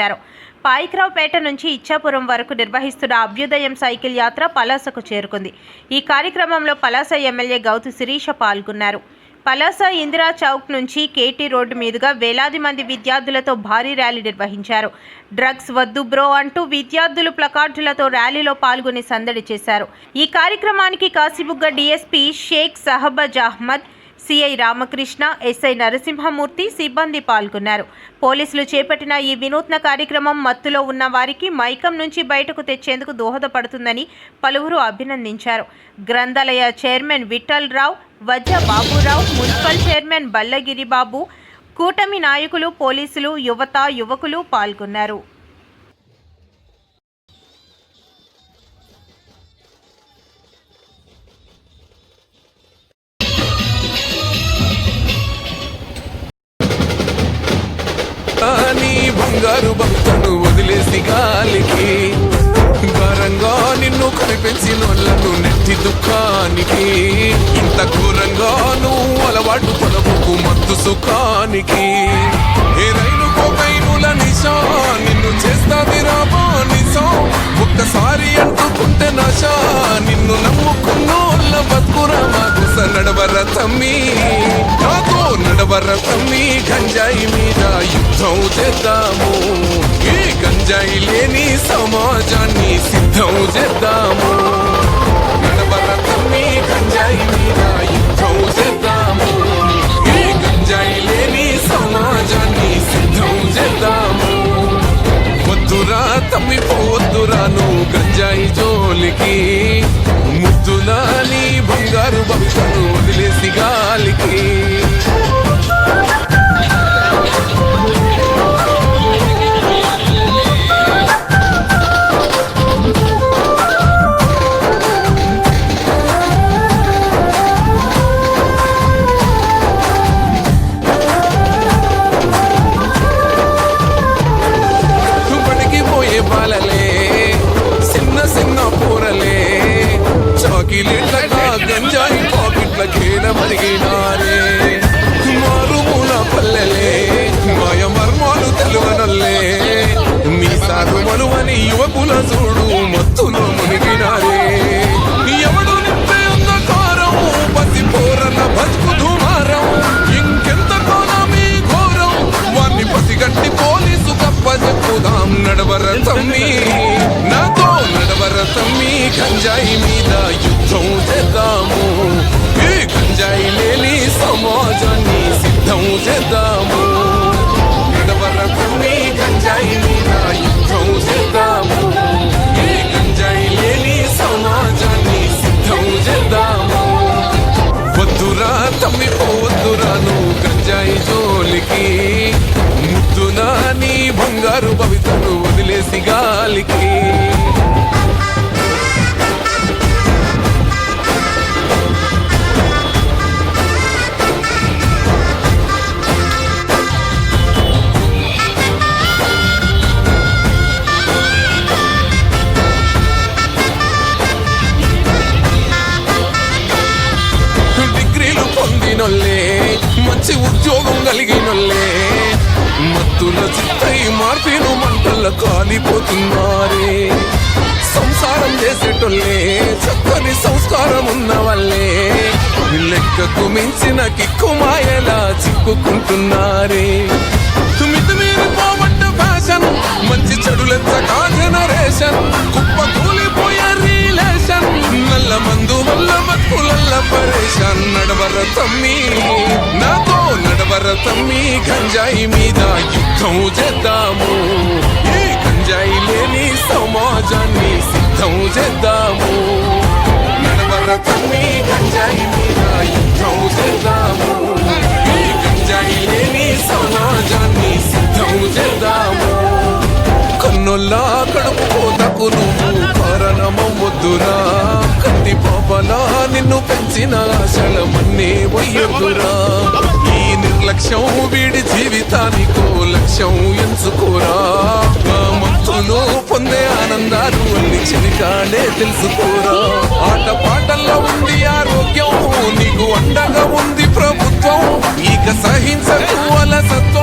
చేశారు. పాయిక్రావుపేట నుంచి ఇచ్చాపురం వరకు నిర్వహిస్తున్న అభ్యుదయం సైకిల్ యాత్ర పలాసకు చేరుకుంది. ఈ కార్యక్రమంలో పలాస ఎమ్మెల్యే గౌతు శిరీష పాల్గొన్నారు. పలాస ఇందిరా చౌక్ నుంచి కేటీ రోడ్డు మీదుగా వేలాది మంది విద్యార్థులతో భారీ ర్యాలీ నిర్వహించారు. డ్రగ్స్ వద్దు బ్రో అంటూ విద్యార్థులు ప్లకార్డులతో ర్యాలీలో పాల్గొని సందడి చేశారు. ఈ కార్యక్రమానికి Kasibugga DSP Sheikh Shahbaz Ahmed CI Ramakrishna SI Narasimhamurthy సిబ్బంది పాల్గొన్నారు. పోలీసులు చేపట్టిన ఈ వినూత్న కార్యక్రమం మత్తులో ఉన్న వారికి మైకం నుంచి బయటకు తెచ్చేందుకు దోహదపడుతుందని పలువురు అభినందించారు. గ్రంథాలయ chairman Vithal Rao Vajra Baburao municipal chairman Ballagiri Babu కూటమి నాయకులు పోలీసులు యువత యువకులు పాల్గొన్నారు. బంగారు భక్తను వదిలేసి గాలికి. భారంగా నిన్ను కనిపించినోళ్ళను నెత్తి దుఃఖానికి. ఇంత ఘోరంగా నువ్వు అలవాటు పడబోకు మత్తు సుఖానికి. ఏ రైలు కోకైనుల నిశా నిన్ను చేస్తాది రాబో నిజం ఒక్కసారి అంటుకుంటే నశా నిన్ను నమ్ముకున్నోళ్ళ బతుకురా మాకు నడవర తమ్మి. నాతో నడవర గంజాయి మీద యుద్ధం చేద్దాము. ఈ గంజాయి లేని సమాజాన్ని సిద్ధం చేద్దాము. నడవర తమ్మి గంజాయి మీద యుద్ధం గంజాయి పాకెట్ల కేల మరిగినారే మారుమూల పల్లెలే. మాయ మర్మాలు తెలువనల్లే. మీ సారు మనువని యువకుల చూడు మత్తులో మునిగినారే. ఎవడు నింపే ఉన్న కారం పసి పోరన బతుకు దుమారం. ఇంకెంత మీ ఘోరం. వారిని పసిగట్టి పోలీసు కప్ప చెప్పుదాం నడవర తమ్మి నాతో నడవరసం మీ గంజాయి మీద యుద్ధం చేద్దాము. ఈ గంజాయి లేని సమాజాన్ని సిద్ధం చేద్దాము. మించిన కిక్కుమాయలా చిక్కుకుంటున్నారే. తుమితి మీరు పోవట్ట ఫ్యాషన్ మంచి చెడులెంతగా జనరేషన్ కుప్ప కూలిపోయే రిలేషన్ నల్ల మందు వల్ల బతుకులల్ల పరేషాన్. నడవర తమ్మి నాతో నడవర తమ్మి గంజాయి మీద యుద్ధం చేద్దాము. ఈ గంజాయి లేని సమాజాన్ని సిద్ధం చేద్దాము. 자라던 이 강자입니다. 인도제다무 이 강자 이름이 써너전 도제다무 కన్నుల్లా కడుపు కోతకు నువ్వు. కారణమవ్వద్దురా కత్తి పాపలా నిన్ను పెంచిన ఆశలమన్నీ వయ్యొద్దురా ఈ నిర్లక్ష్యం వీడి జీవితానికో లక్ష్యం ఎంచుకోరా? మా మత్తులో పొందే ఆనందాలు అన్ని చిలికాడే తెలుసుకోరా? ఆట పాటల్లో ఉంది అండగా ఉంది ప్రభుత్వం. ఇక సహించకు అలసత్వం.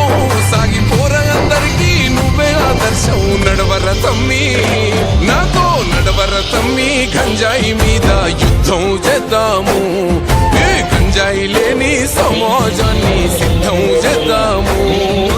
నువ్వే నడవర తమ్మి. నాతో నడవర తమ్మి గంజాయి మీద యుద్ధం చేద్దాము. ఏ గంజాయి లేని సమాజాన్ని సిద్ధం చేద్దాము.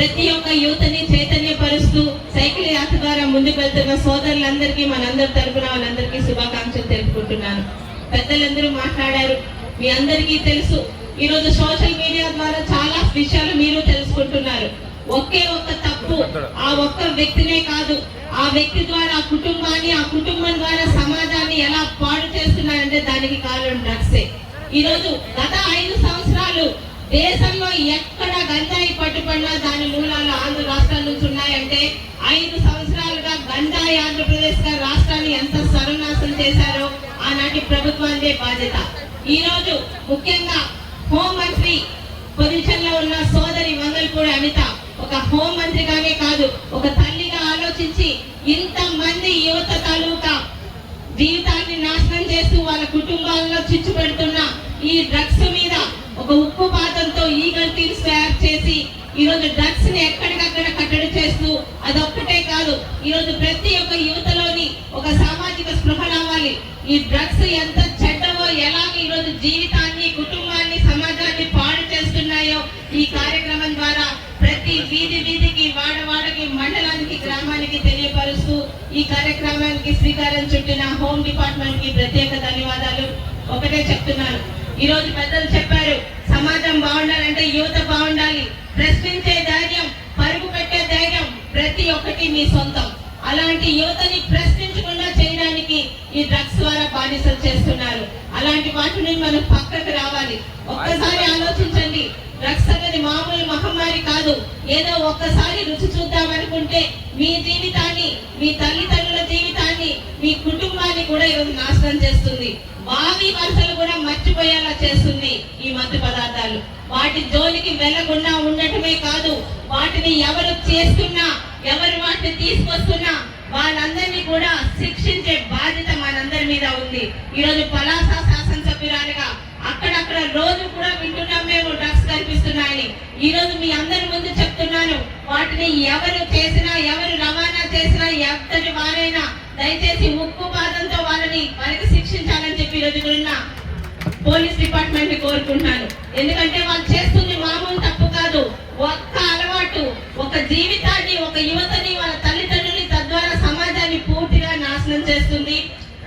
ప్రతి ఒక్క యువతని చైతన్యపరుస్తూ సైకిల్ యాత్ర ద్వారా ముందుకు వెళ్తున్న సోదరులందరికీ మనందరి తరపున వాళ్ళందరికీ శుభాకాంక్షలు తెలుపుకుంటున్నాను. పెద్దలందరూ మాట్లాడారు. మీ అందరికీ తెలుసు. ఈ రోజు సోషల్ మీడియా ద్వారా చాలా విషయాలు మీరు తెలుసుకుంటున్నారు. ఒకే ఒక్క తప్పు ఆ ఒక్క వ్యక్తినే కాదు. ఆ వ్యక్తి ద్వారా ఆ కుటుంబాన్ని ఆ కుటుంబం ద్వారా సమాజాన్ని ఎలా పాడు చేస్తున్నారంటే దానికి కారణం డ్రగ్సే ఈ రోజు గత ఐదు సంవత్సరాలు దేశంలో ఎక్కడ గంజాయి పట్టుబడినా దాని మూలాలు ఆంధ్ర రాష్ట్రాల నుంచి ఉన్నాయంటే ఐదు సంవత్సరాలుగా గంజాయి ఆంధ్రప్రదేశ్గా రాష్ట్రాన్ని ఎంత సర్వనాశనం చేశారో ఆనాటి ప్రభుత్వానిదే బాధ్యత. ఈ రోజు ముఖ్యంగా హోంమంత్రి పొజిషన్లో ఉన్న సోదరి మంగళపూడి అనిత ఒక హోం మంత్రిగానే కాదు ఒక తల్లిగా ఆలోచించి ఇంత మంది యువత తాలూకా జీవితాన్ని నాశనం చేస్తూ వాళ్ళ కుటుంబాల్లో చిచ్చు పెడుతున్న ఈ డ్రగ్స్ మీద ఒక ఉప్పు పాత్రతో ఈ టీమ్స్ తయారు చేసి ఈ రోజు డ్రగ్స్ని ఎక్కడికక్కడ కట్టడి చేస్తూ అదొక్కటే కాదు ఈ రోజు ప్రతి ఒక్క యువతలోని ఒక సామాజిక స్పృహ రావాలి. ఈ డ్రగ్స్ ఎంత చెడ్డవో ఎలాగ ఈ రోజు జీవితాన్ని కుటుంబాన్ని సమాజాన్ని పాడు చేస్తున్నాయో ఈ కార్యక్రమం ద్వారా ప్రతి వీధి వీధికి వాడవాడకి మండలానికి గ్రామానికి తెలియపరుస్తూ ఈ కార్యక్రమానికి శ్రీకారం చుట్టిన హోమ్ డిపార్ట్మెంట్కి ప్రత్యేక ధన్యవాదాలు. ఒకటే చెప్తున్నాను ఈ రోజు పెద్దలు చెప్పారు సమాజం బాగుండాలంటే యువత బాగుండాలి. ప్రశ్నించే ధైర్యం పరుగు పెట్టే ధైర్యం ప్రతి ఒక్కటి మీ సొంతం. అలాంటి యువతని ప్రశ్నించకుండా చేయడానికి ఈ డ్రగ్స్ ద్వారా బానిసలు చేస్తున్నారు. అలాంటి వాటిని మనం పక్కకు రావాలి. ఒక్కసారి ఆలోచించండి డ్రగ్స్ అనేది మామూలు మహమ్మారి కాదు. ఏదో ఒక్కసారి రుచి చూద్దామనుకుంటే మీ జీవితాన్ని మీ తల్లిదండ్రుల జీవితాన్ని మీ కుటుంబాన్ని కూడా ఈరోజు నాశనం చేస్తుంది. భావి వరుసలు కూడా మర్చిపోయేలా చేస్తుంది ఈ మత్తు పదార్థాలు. వాటి జోలికి వెళ్ళకుండా ఉండటమే కాదు వాటిని ఎవరు చేస్తున్నా ఎవరు వాటిని తీసుకొస్తున్నా వాళ్ళందరినీ కూడా శిక్షించే బాధ్యత మనందరి మీద ఉంది. ఈ రోజు పలాస శాసనసభ్యురాలుగా అక్కడక్కడ రోజు కూడా వింటున్నాం మేము డ్రగ్స్ కనిపిస్తున్నాయని. ఈ రోజు మీ అందరి ముందు చెప్తున్నాను వాటిని ఎవరు చేసినా ఎవరు రవాణా చేసినా ఎంతటి వారే దయచేసి ముక్కు పాదంతో వాళ్ళని వారికి శిక్షించాలని చెప్పి ఈరోజు ఇక్కడ ఉన్న పోలీస్ డిపార్ట్మెంట్ని కోరుకుంటున్నాను. ఎందుకంటే వాళ్ళు చేస్తుంది మామూలు తప్పు కాదు. ఒక్క అలవాటు ఒక జీవితాన్ని ఒక యువతని వాళ్ళ తల్లిదండ్రుల్ని తద్వారా సమాజాన్ని పూర్తిగా నాశనం చేస్తుంది.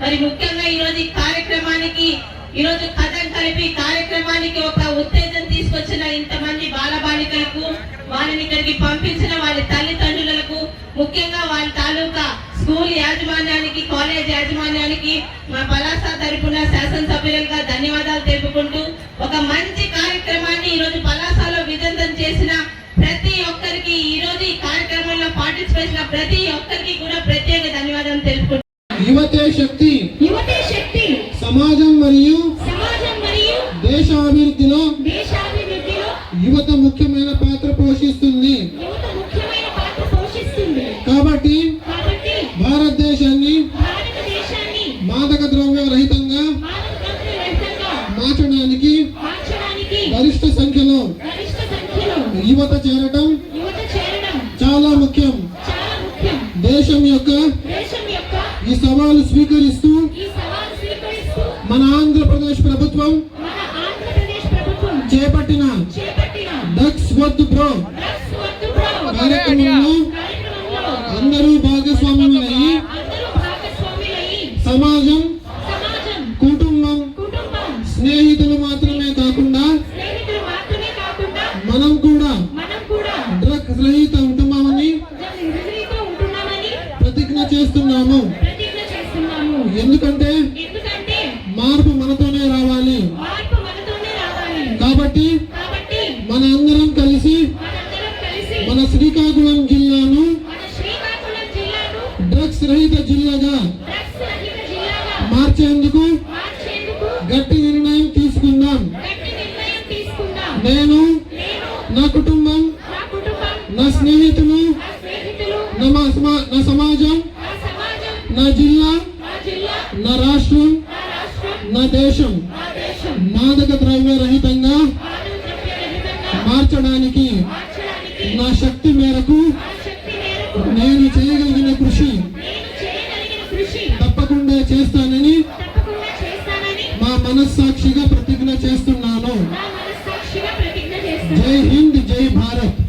మరి ముఖ్యంగా ఈ రోజు ఈ కార్యక్రమానికి ఈ రోజు కథం కలిపి కార్యక్రమానికి ఒక ఉత్తేజం తీసుకొచ్చిన ఇంతమంది బాలబాలికలకు వాళ్ళని ఇక్కడికి పంపించిన వాళ్ళ తల్లిదండ్రులకు ముఖ్యంగా వాళ్ళ తాలూకా స్కూల్ యాజమాన్యానికి కాలేజ్ యాజమాన్యానికి మా పలాస తరపున శాసనసభ్యులుగా ధన్యవాదాలు తెలుపుకుంటూ ఒక మంచి కార్యక్రమాన్ని ఈ రోజు పలాసలో విజంతం చేసిన ప్రతి ఒక్కరికి ఈ రోజు ఈ కార్యక్రమంలో పార్టిసిపేట్ చేసిన ప్రతి ఒక్కరికి కూడా యువతే శక్తి. యువతే శక్తి. సమాజం మరియు సమాజం మరియు దేశ అభివృద్ధిలో దేశాభివృద్ధిలో యువత ముఖ్యమైన పాత్ర పోషిస్తుంది. యువత ముఖ్యమైన పాత్ర పోషిస్తుంది. కాబట్టి కాబట్టి భారతదేశాన్ని భారతదేశాన్ని మాదక ద్రవ్య రహితంగా మార్చడానికి మార్చడానికి గరిష్ట సంఖ్యలో గరిష్ట సంఖ్యలో యువత చేరటం యువత చేరడం చాలా ముఖ్యం చాలా ముఖ్యం దేశం యొక్క దేశం యొక్క ఈ సవాలు స్వీకరిస్తూ మన ఆంధ్రప్రదేశ్ ప్రభుత్వం చేపట్టిన డ్రగ్స్ వద్దు బ్రో. కార్యక్రమంలో అందరూ భాగస్వాములై సమాజం సమాజం కుటుంబం స్నేహితులు మాత్రమే కాకుండా మనం కూడా డ్రగ్స్ రహిత ఉంటున్నామని ప్రతిజ్ఞ చేస్తున్నాము. ఎందుకంటే మార్పు మనతోనే రావాలి. కాబట్టి మన అందరం కలిసి మన శ్రీకాకుళం జిల్లాను డ్రగ్స్ రహిత జిల్లాగా మార్చేందుకు గట్టి నిర్ణయం తీసుకుందాం. నేను నా కుటుంబం నా స్నేహితులు నా సమాజం నా జిల్లా నా రాష్ట్రం నా దేశం మాదక ద్రవ్య రహితంగా మార్చడానికి నా శక్తి మేరకు నేను చేయగలిగిన కృషి తప్పకుండా చేస్తానని మా మనస్సాక్షిగా ప్రతిజ్ఞ చేస్తున్నాను. జై హింద్ జై భారత్.